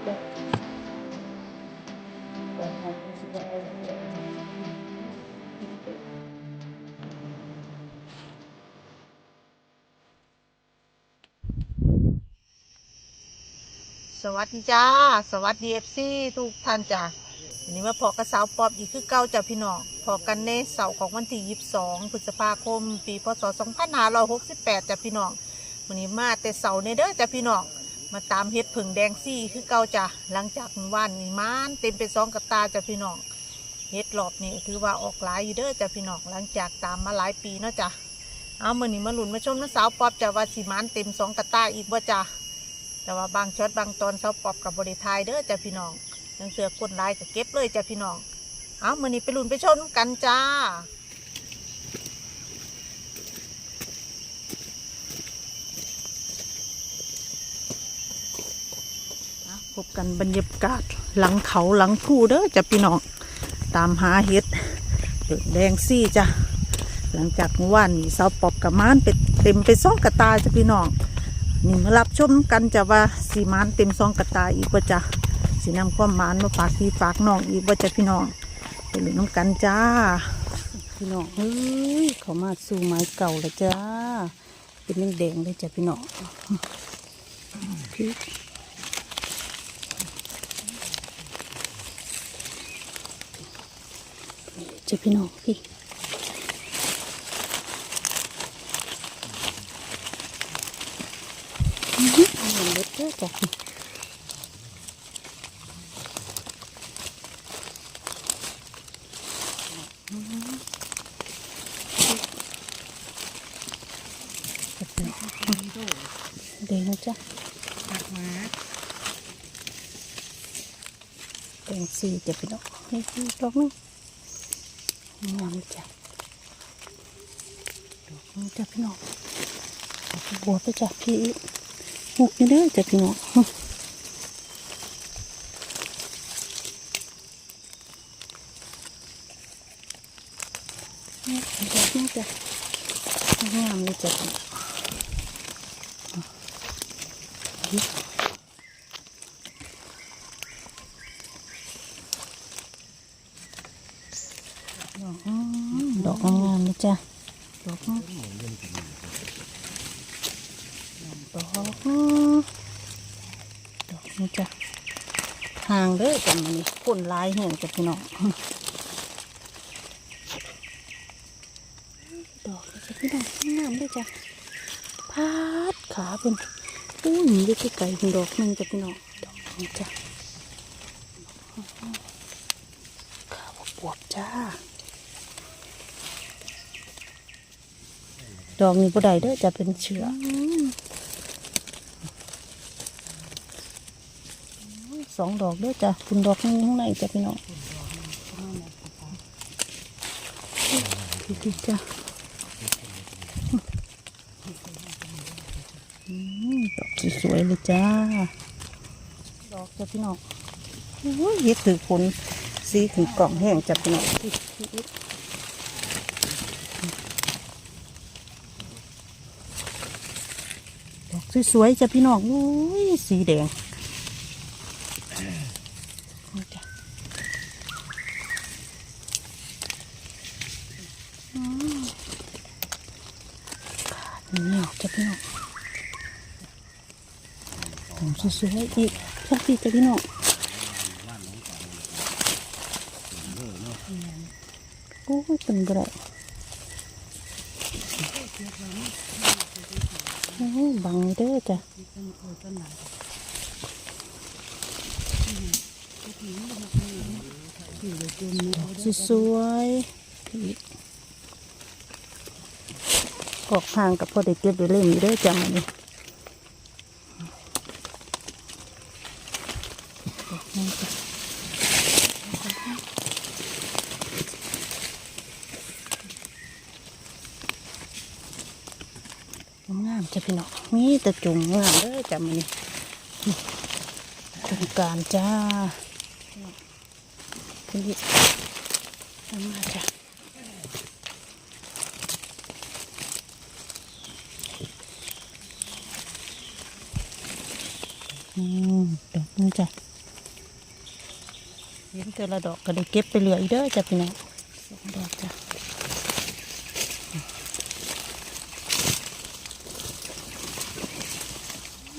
สวัสดีจ้า สวัสดีเอฟซีทุกท่านจ้าวันนี้มาพอกระสาวปอบอีกคือเก้าจ้าพี่น้องพอกันในเสาร์ของวันที่ยีิบสองพฤษภาคม ปีพศสองพันห้าร้อยหกสิบแปดจ้าพี่น้องวันนี้มาแต่เสาร์ในเด้อจ้าพี่น้อง มาตามเฮ็ดผึ่งแดงซี่คือเก้าจ้าหลังจากว่านนี้มานเต็มไปสองกับตาจ้าพี่น้องเฮ็ดรอบนี้ถือว่าออกหลายอยู่เด้อจ้าพี่น้องหลังจากตามมาหลายปีเนาะจ้าเอามื่อนี้มาหลุนมาชมน้าสาวปอบจ้าว่าสีมานเต็มสองกับตาอีกว่าจ้าแต่ว่าบางช็อตบางตอนสาวปอบกับบริทายเด้อจ้ะพี่น้องยังเสือกดไลค์ก็เก็บเลยจ้ะพี่น้องเอามือนี้ไปหลุนไปชมกันจ้าอะพ บกันบรรยากาศหลังเขาหลังผู้เด้อจ้ะพี่น้องตามหาเห็ดเปิดแดงซี่จ้ะหลังจากเมื่อวานนี้สาวปอบกับม้านเป็ดเต็มไปซ่องกระตาจ้ะพี่น้องนี่มารับชมกันจะว่าสีมานเต็มซองกระตาอีกว่าจ้ะสีน้ำความหมานมาฝากพี่ฝากน้องอีกว่าจะพี่น้องไปเล่นน้ำกันจ้า พี่น้องเฮ้ยเขามาสู่ไม้เก่าแล้วจ้าเป็นแดงเลยจ้ะพี่น้อง จ้ะพี่น้องพี่อือหือเหมือนเล็ดเด้อจ้ะเด้งจ้ะแดงสีจะพี่น้องนี่คือดอกนึง งามจ้ะดอกนึงจ้ะพี่น้องดอกบัวไปจ้ะพี่หุกนี่เด้อจ้ะพี่น้องนี่ดอกนี่จ้ะงามเลยจ้ะพี่น้องดอกงามเลยจ้ะดอกงาม ดอกดอกนี่จ้ะ ด้อกันมันนี่คนหลายแห่งจ้ะพี่น้องดอกจ้ะพี่น้องงามเด้วยจ้ะพาดขาเป็นอู้หนีได้ไกลๆเป็นดอกหนึ่งจ้ะพี่น้องดอกนี่จ้ะขาบวบจ้าดอกนี้บ่ได้เด้อจะเป็นเชื้ออ สองดอกด้อจ้ะคุณดอกนึงข้างในจ้ะพี่น้องดีจ้ะอืมดอกสวยๆเลยจ้า ดอกจ้ะพี่น้องโอ้ยเฮ็ดถือผลสีถึงกล่องแห้งจ้ะพี่น้องดอกสวยๆจ้ะพี่น้องอุ้ยสีแดงนี่จ้ะอืมขาดเหนียวจ้ะพี่น้องดอก สวยๆอีกสักทีจ้ะพี่น้องโอ้ยเป็นกระไรโอ้บังเด้อจ้ะสวยๆออกห่างกับพอได้เก็บได้เล่นเด้อจังอันนี้ งามจ้ะพี่น้องมีแต่จุ่มงามเด้อจ้ะมันนี่จุ่มการจ้าพี่ทำมาจ้ะอืมดอกนึงจ้ะเห็นแต่ละดอกก็ได้เก็บไปเหลืออีกเด้อจ้ะพี่น้องดอกจ้ะ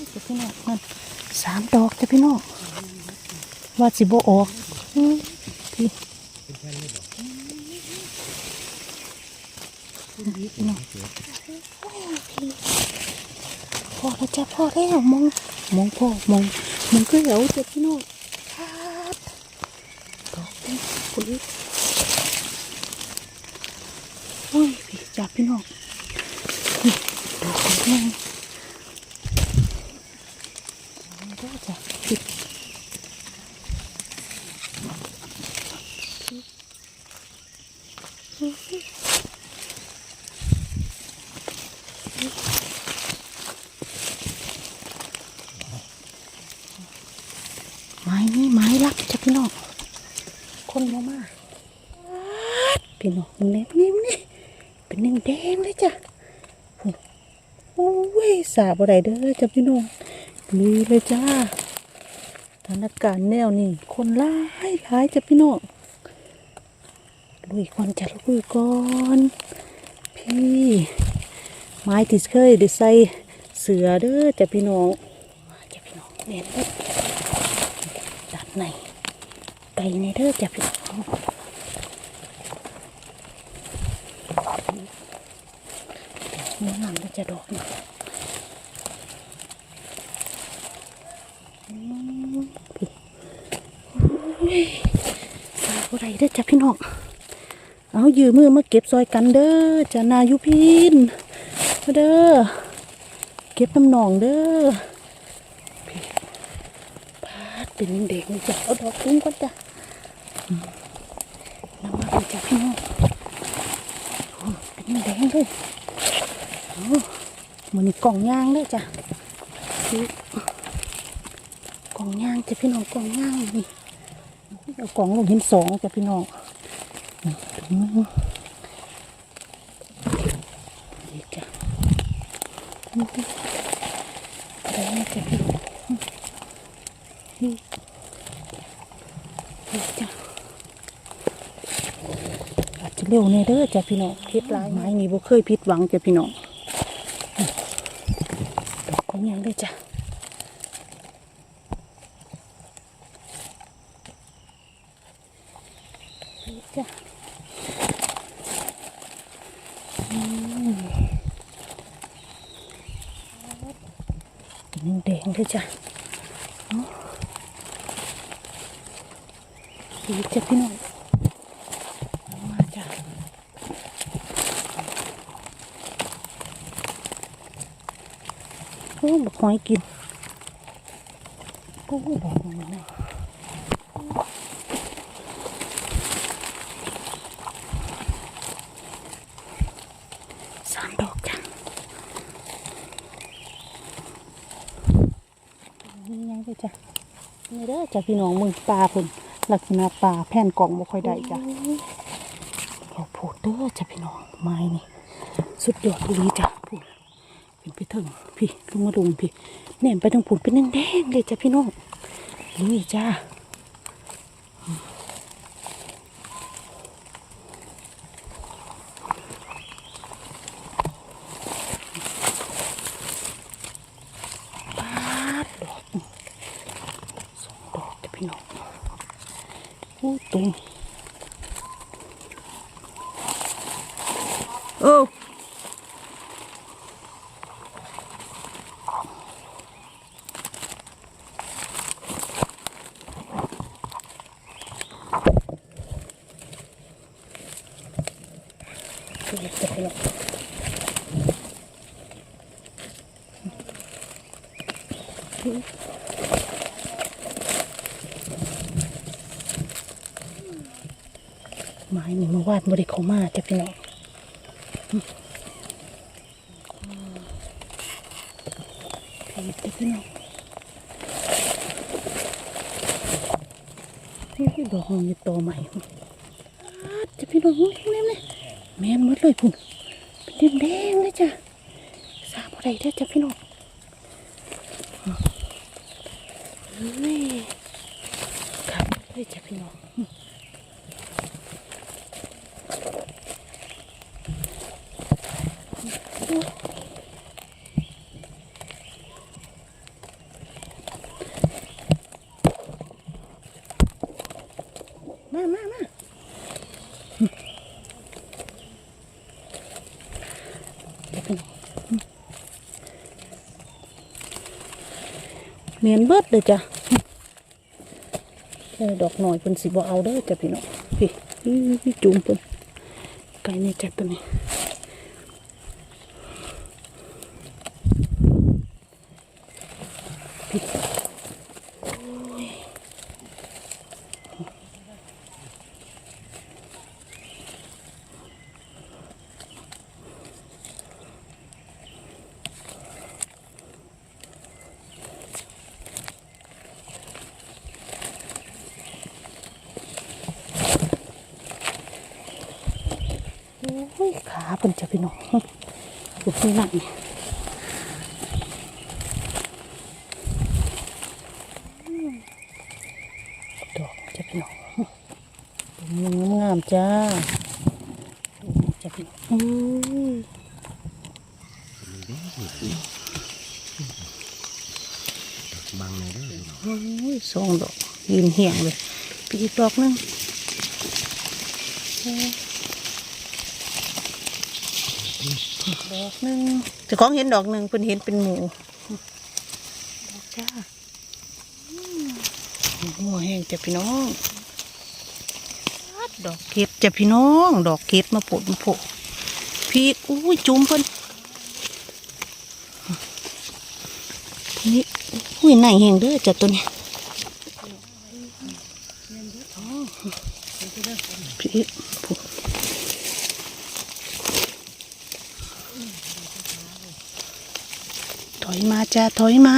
จ้ะ พี่น้องนั่นสามดอกจ้ะพี่น้องว่าสิบออกพี่พี่น้องพ่อแล้วจ้ะพ่อแล้วมองมองพ่อมองมองก็เหวจ้ะพี่น้องครับดอกนี้คุณอีกอุ้ยจับพี่น้องนี่ดอกนี้ก็จะปิดไม้นี่ไม้รักจ้ะพี่น้องคนมามา พี่น้องมึงเน็บนี่มึงนี่เป็นแดงแดงเลยจ้ะโอ้ยสาบอะไรเด้อจ้ะพี่น้องลุยเลยจ้าสถานการณ์แนวนี่คนร้ายร้ายจ้ะพี่น้องลุยก่อนจ้ะลุยก่อนพี่ไม้ที่เคยด้ใส่เสือเด้อจ้ะพี่น้องจ้ะพี่น้องเน้นเลยดัดในไก่ในเด้อจ้ะพี่น้อง เนื้หนังก็จะดอกนะอืมพี่โอ้ยตาอะไรเด้อจ้ะพี่น้องเอายืมมือมาเก็บซอยกันเด้อจ้ะนายุพินมาเด้อเก็บน้ำหนองเด้อพี่พาดเป็นเด็กจ้ะเอาดอกคุ้งก่อนจ้ะน้ำมาเลยจ้ะพี่น้องโอ้เป็นแดงเลย มันนี่กล่องย่างด้วยจ้ะกล่องย่างจ้ะพี่น้องกล่องย่างนี่เอากล่องลงเห็นสองจ้ะพี่น้องนี่ถุงนึงนี่จ้ะนี่จ้ะดีจ้ะพี่น้องนี่นี่จ้ะอาจจะเร็วแน่เด้อจ้ะพี่น้องพิษร้ายไม้นี่บ่เคยผิดหวังจ้ะพี่น้อง องยังด้วยจ้ะนี่จ้ะอืมเป็นแดงๆด้วยจ้ะเอาดีจ้ะพี่น้องเอามาจ้ะ โอ้บอกหอยกินโอ้ดอกมันนะสามดอกจ้ะนี่ยังเลยจ้ะนี่เด้อจ้ะพี่น้องมึงปลาพุ่นลักษณะปลาแผ่นกล่องบ่ค่อยได้จ้ะเราพูดเด้อจ้ะพี่น้องไม้นี่สุดยอดบุรีจ้ะพูดเป็นไปถึง พี่ลงมาดุงพี่แหนมไปทางผุนเป็นแดงๆเลยจ้ะพี่น้องลุยจ้าปาดดอกสองดอกจ้ะพี่น้องอู้ตุ้มโอ้ คือจะเป็นไม้นี่มา วาดบริเขามาจ้ะพี่น้องพี่จะพี่น้องนี่ดอกมันมีตัวใหม่จ้ะพี่น้องเล่นเลยแม่นหมดเลยพุ่นเป็นแดงๆเลยจ้ะสาบอะไรได้จ้ะพี่น้องเฮ้ยครับเลยจ้ะพี่น้อง เมียนเบิดเลยจ้ะดอกหน่อยเพิ่นสิบ่เอาเด้อจ้ะพี่น้องพี่อื้อพี่จุ่มเพิ่นไก่นี่จ้ะตัวนี้ อ้ยขาเพิ่นจะพี่น้องดูข้างหลังนี่ดอกจะพี่น้องงามงามจ้าจะพี่น้องอุ้ยบังเลยด้อโอ้ยสองดอกยืนเหี่ยงเลยพี่อีกดอกนึง ดอกหนึงเจะของเห็นดอกหนึ่งเพิ่นเห็นเป็นหมูดอกจ้าหัวแห้งจ้ะพี่น้องดอกเก็ดจ้ะพี่น้อง ดอกเก็ดมาโปดมาโผล่พี่อุ้ยจุ่มเพิ่นนี่อุ้ยไหนแห้งเด้อจ้ะตัวนี้ ถอยมาจ้าถอยมา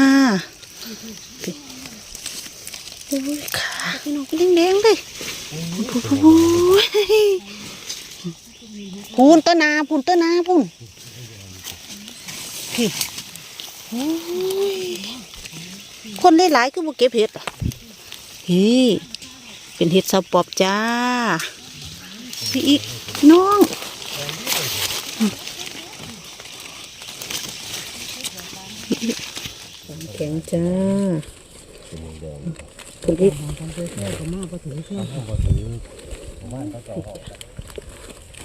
โอ้ยขาพี่น้องแดงๆเลยพูพูพูพูนต้นนาพูนต้นนาพูนพี่โอ้ยคนได้หลายคือบ่เก็บเห็ดอะเฮ้เป็นเห็ดสาวปอบจ้าพี่อีกน้องพี่อีก แข็งจ้าคุณอีก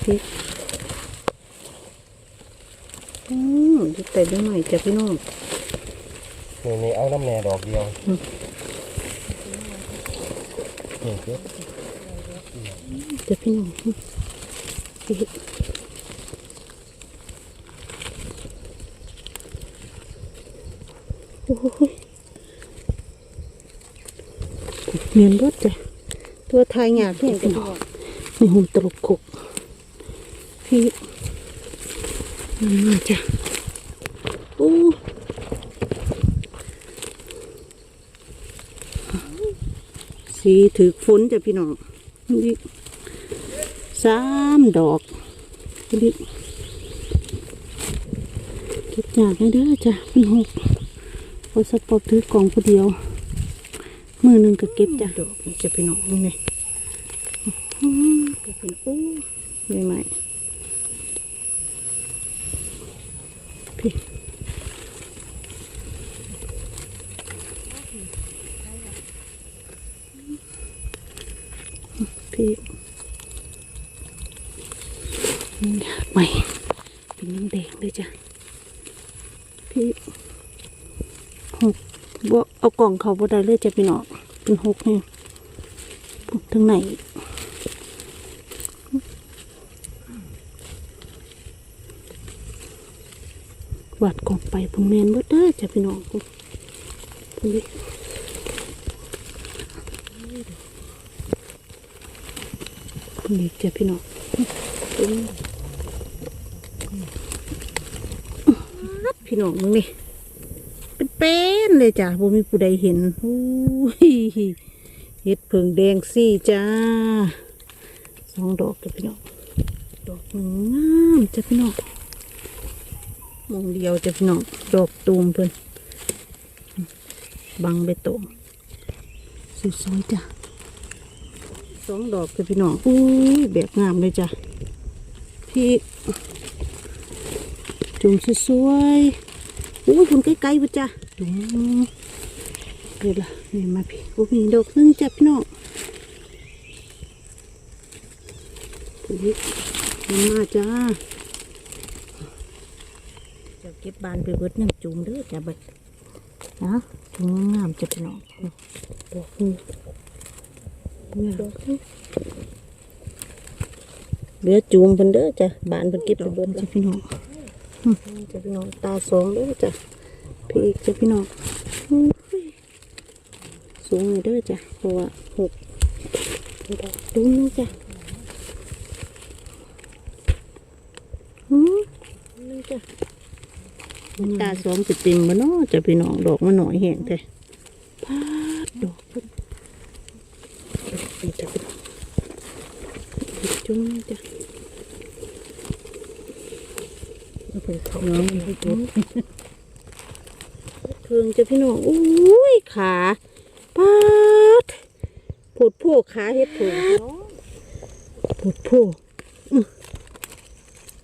พี่อืมดูแต่ดูหน่อยจ้ะพี่น้องนี่นี่เอาน้ำแหน่ดอกเดียวนี่เด้อจ้ะพี่น้องพี่อีกโอ้ย เมียนรถจ้ะตัวทยหยาบเนี่ยพี่น้องมีหุ่นตลกกกพี่มันมาจ้ะโอ้สีถือฝนจ้ะพี่น้องนี่สามดอกนี่เก็บหยาบให้เด้อจ้ะเป็นหก พอสปอร์ตถือกล่องผู้เดียว มือหนึ่งก็เก็บจ้ะดอกนี่จะเป็นออกนี่ไงอืมก็เป็นโอ้ไม่ไหมพี่พี่นี่ใหม่เป็นน้ำแดงเลยจ้ะพี่หก บ่ เอากล่องเขาบ่ได้เลยจะเป็นออกเป็นหกนี่ทั้งไหนวัดกล่องไปพุ่นแมนบ่เด้จะเป็นออกพุ่นพุ่นดิพุ่งนดิจะพี่น้องพี่น้องมึงนี่ เป็นเลยจ้ะบ่มีผู้ใดเห็นอุ้เห็ดเผิงแดงสี่จ้าสองดอกจ้ะพี่น้องดอกงามจ้ะพี่น้องมองเดียวจ้ะพี่น้องดอกตูมเพิ่นบังใบตองสวยๆจ้ะสองดอกจ้ะพี่น้องอุ้ยแบบงามเลยจ้ะพี่จุ่มสวยๆอู้คุณใกล้ๆปะจ้ะ ดูเกิดละนี่มาพี่กูมีดอกนึงจับพี่น้องดูดิมันมาจ้าจะเก็บบานไปเบิดน้ำจุ่มเด้อจ้ะบิดนะถุงงามจ้ะพี่น้องดอกนึงดอกนึงเหลือจูมเพิ่นเด้อจ้ะบานเพิ่นเก็บไปเบิดจ้ะพี่น้องจ้ะพี่น้องตาสองเด้อจ้ะ เพี่อีกจ้ะพี่น้องสูงเลยเด้อจ้ะเพราะว่าหกดอกตุ้งจ้ะนี่จ้ะตาสองจะเต็มบ่เนาะจะพี่น้องดอกมันหน่อยแห้งแท้พาดดอกเพิ่นจ้ะพี่น้องจุ้มจ้ะเอาไปเขาน้ำให้จุ้ม เพิ่งจ้ะพี่น้องอุ้ยขาปาดปวดโพกขาเฮ็ดเพิ่งเนาะปวดโพกอื้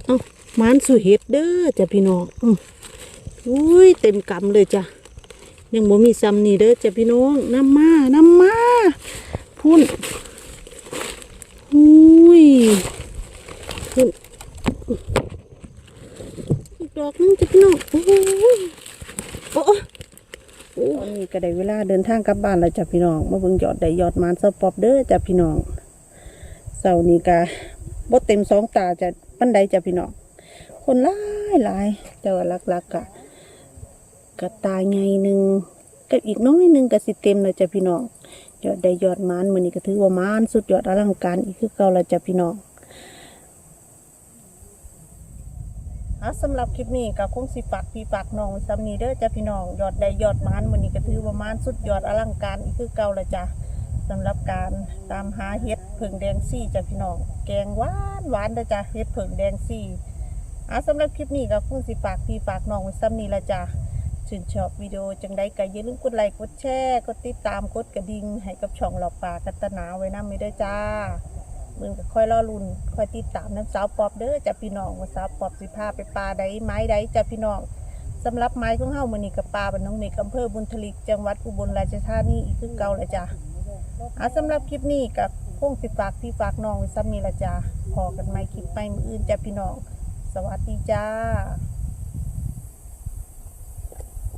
เอ้ามันสู่เฮ็ดเด้อจ้ะพี่น้องอุ้ยเต็มกำเลยจ้ะยังบ่มีซ้ำนี่เด้อจ้ะพี่น้องน้ำมาน้ำมาพุ่นอุ้ยพุ่นอีกดอกนึงจ้ะพี่น้องโอ้ยันนี้ก็ได้เวลาเดินทางกลับบ้านแล้วจ้ะพี่น้องมาเบิ่งยอดได้ยอดมานเซาปอบเด้อจ้ะพี่น้องเสาร์นี้ก็บ่เต็มสองตาจะปันใดจ้ะพี่น้องคนหลายหลายแต่ว่าหลักๆกะกระตายไงหนึ่งกับอีกน้อยหนึ่งก็สิเต็มเลยจ้ะพี่น้องยอดได้ยอดมานมือนี้ก็ถือว่ามานสุดยอดอลังการอีกคือเก่าแล้วจ้ะพี่น้อง อะสำหรับคลิปนี้ก็คงสิฝากพี่ฝากน้องไว้ซ้ำนี้เด้อจ้ะพี่น้องยอดได้ยอดมานมือนี้ก็ถือว่ามานสุดยอดอลังการอีกคือเก่าล้วจ้ะสำหรับการตามหาเห็ดเผิงแดงซี่จ้ะพี่น้องแกงหวานหวานเด้อจ้ะเห็ดเผิงแดงซี่อะสำหรับคลิปนี้ก็คงสิฝากพี่ฝากน้องไว้ซ้ำนี้ละจ้ะชื่นชอบวิดีโอจังใดก็อย่าลืมกดไลค์กดแชร์กดติดตามกดกระดิ่งให้กับช่องหลอกปากัตนาไว้นำไม่ได้จ้า มึงก็ค่อยรอลุ่นค่อยติดตามน้ำสาวปอบเด้อจ้าพี่น้องว่าสาวปอบสิพาไปปลาใดไม้ใดจ้าพี่น้องสำหรับไม้ของเฮามื้อนี้กับปลาบ้านน้องเมกอำเภอบุญทลิกจังหวัดอุบลราชธานีอีกคือเก่าละจ้าอะสำหรับคลิปนี้กับคงสิฝากพี่ฝากน้องไว้ซ้ำนี้ละจ้าพอกันใหม่คลิปใหม่มื้ออื่นจ้าพี่น้อง สวัสดีจ้า